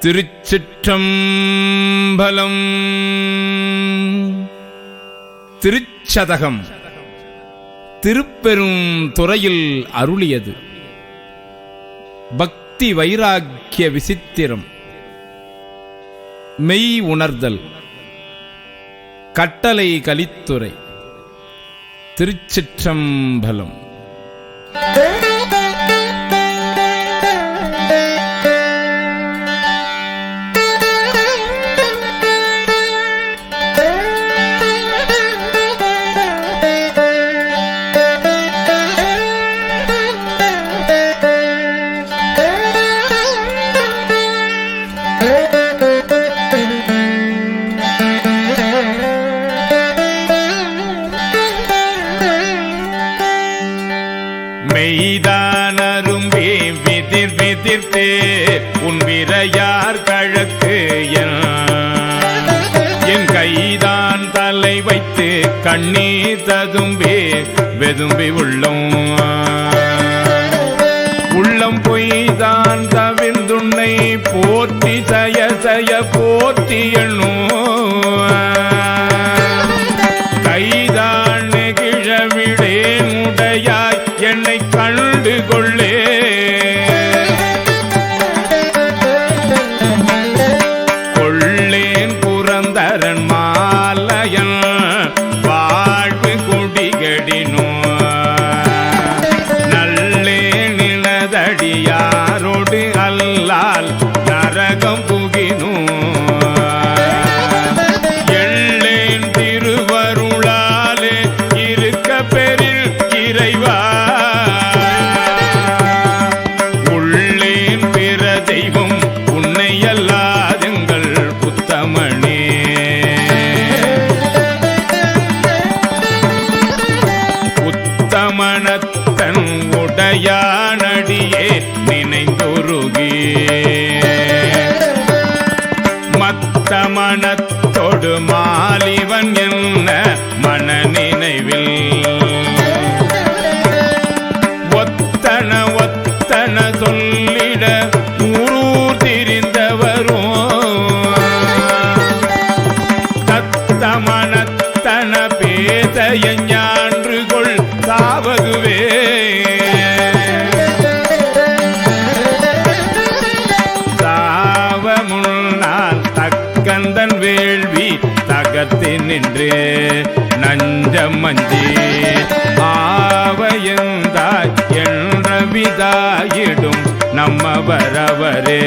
திருச்சிற்றம்பலம். திருச்சதகம். திருப்பெரும் துறையில் அருளியது. பக்தி வைராக்கிய விசித்திரம். மெய் உணர்தல். கட்டளை கலித்துறை. திருச்சிற்றம்பலம். விதிர்த்தே உன் விரையார் கழக்கு என் கைதான் தலை வைத்து கண்ணீர் ததும்பி வெதும்பி உள்ளம். உள்ளம் பொய்தான் தவிர்ந்துன்னை போற்றி தய தய போற்றி எண்ணும். உடையானடியே நினைந்துருகி. மத்தமனத்தொடு மாலிவன் என்ன மன நினைவில் ஒத்தன ஒத்தன சொல்லிட ஊரூர் திரிந்தவரும். தத்த மனத்தன பேதையன் தகத்து நின்று நஞ்சம் மஞ்சி ஆவையந்தாய் என்ற விதாயிடும் நம்ம வரவரே.